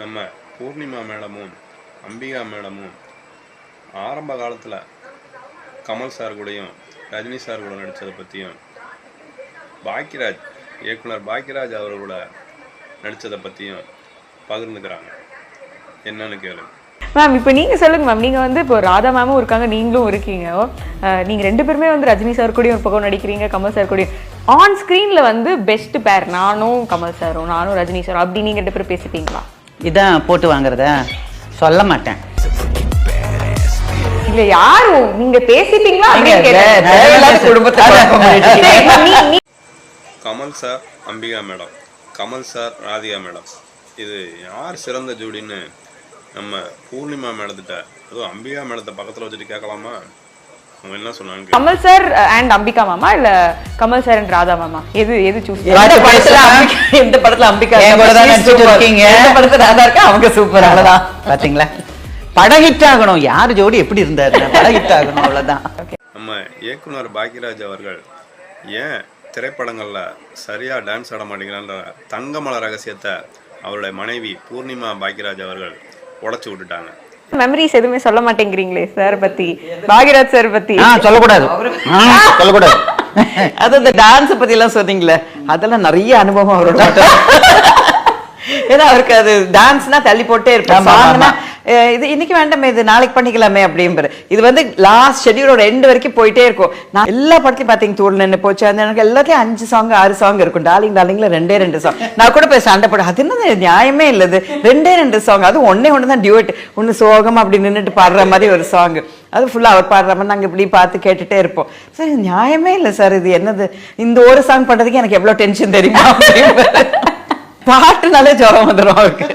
நம்ம பூர்ணிமா மேடமும் அம்பிகா மேடமும் ஆரம்ப காலத்தில் கமல் சார் கூடயும் ரஜினி சார் கூட நடித்ததை பற்றியும் பாக்கியராஜ் இயக்குனர் பாக்கியராஜ் அவர்களோட நடித்ததை பற்றியும் பகிர்ந்துக்கிறாங்க. என்னன்னு கேளு. மேம் இப்போ நீங்கள் சொல்லுங்க மேம் நீங்கள் வந்து இப்போ ராதா மேமும் இருக்காங்க நீங்களும் இருக்கீங்க. நீங்கள் ரெண்டு பேருமே வந்து ரஜினி சார் கூடயும் ஒரு பக்கம் நடிக்கிறீங்க கமல் சார் கூடயும். ஆன் ஸ்க்ரீனில் வந்து பெஸ்ட் பேர் நானும் கமல் சாரும் நானும் ரஜினி சாரும். அப்படி நீங்கள் ரெண்டு பேரும் பேசிப்பீங்களா? இதான் போட்டு வாங்குறத சொல்ல மாட்டேன். இல்ல யாரும் நீங்க நீ- Kamal sir Ambika madam. Kamal sir Radhika madam. இது யார் சிறந்த ஜோடின்னு நம்ம பூர்ணிமா மேடத்திட்ட அதுவும் அம்பிகா மேடத்தை பக்கத்தில் வச்சுட்டு கேட்கலாமா? அவங்க என்ன சொன்னாங்க. கமல் சார் அண்ட் அம்பிகா மாமா இல்ல கமல் சார் அண்ட் ராதா மாமா? எது எது சூஸ் எந்த பாட்டு படத்துல? அம்பிகா. இருக்கீங்க. எந்த படத்துல ராதா இருக்கா? அவங்க சூப்பர் அவ்வளவுதான். பாத்தீங்களா? படம் ஹிட் ஆகணும். யார் ஜோடி எப்படி இருந்தாரு? படம் ஹிட் ஆகணும். அவ்வளவுதான். நம்ம இயக்குனர் பாக்யராஜ் அவர்கள் ஏன் திரைப்படங்களில் சரியாக டான்ஸ் ஆட மாட்டேங்கிறான்ற தங்கமல ரகசியத்தை அவருடைய மனைவி பூர்ணிமா பாக்யராஜ் அவர்கள் உடைச்சு விட்டுட்டாங்க. மெமரிஸ் எதுவுமே சொல்ல மாட்டேங்கிறீங்களே சார் பத்தி? பாகிராஜ் சார் பத்தி? சொல்லக்கூடாது. சொல்லக்கூடாது. அது இந்த டான்ஸ் பத்தி எல்லாம் சொன்னீங்களே அதெல்லாம் நிறைய அனுபவம் அவரோட. ஏன்னா அவருக்கு அது டான்ஸ்னா தள்ளி போட்டே சாங்னா இது இன்னைக்கு வேண்டாமே இது நாளைக்கு பண்ணிக்கலாமே அப்படிங்கிற இது வந்து லாஸ்ட் ஷெட்யூலோட எண்டு வரைக்கும் போயிட்டே இருக்கும். நான் எல்லா படத்தையும் பார்த்தீங்க தூள் நின்று போச்சு. அந்த எனக்கு எல்லாத்தையும் அஞ்சு சாங் ஆறு சாங் இருக்கும். டார்லிங் டார்லிங்ல ரெண்டே ரெண்டு சாங் நான் கூட போய் சண்டை போட அது என்ன நியாயமே இல்லது ரெண்டே ரெண்டு சாங் அது ஒன்னே ஒன்று தான் டியூட் ஒன்று சோகம் அப்படி நின்னுட்டு பாடுற மாதிரி ஒரு சாங் அது ஃபுல்லாக அவர் பாடுற மாதிரி நாங்கள் இப்படி பார்த்து கேட்டுட்டே இருப்போம். சார் நியாயமே இல்லை சார் இது என்னது? இந்த ஒரு சாங் பண்ணுறதுக்கு எனக்கு எவ்வளோ டென்ஷன் தெரியுமா பாட்டுனாலே ஜுரம் வந்துடும் அவருக்கு.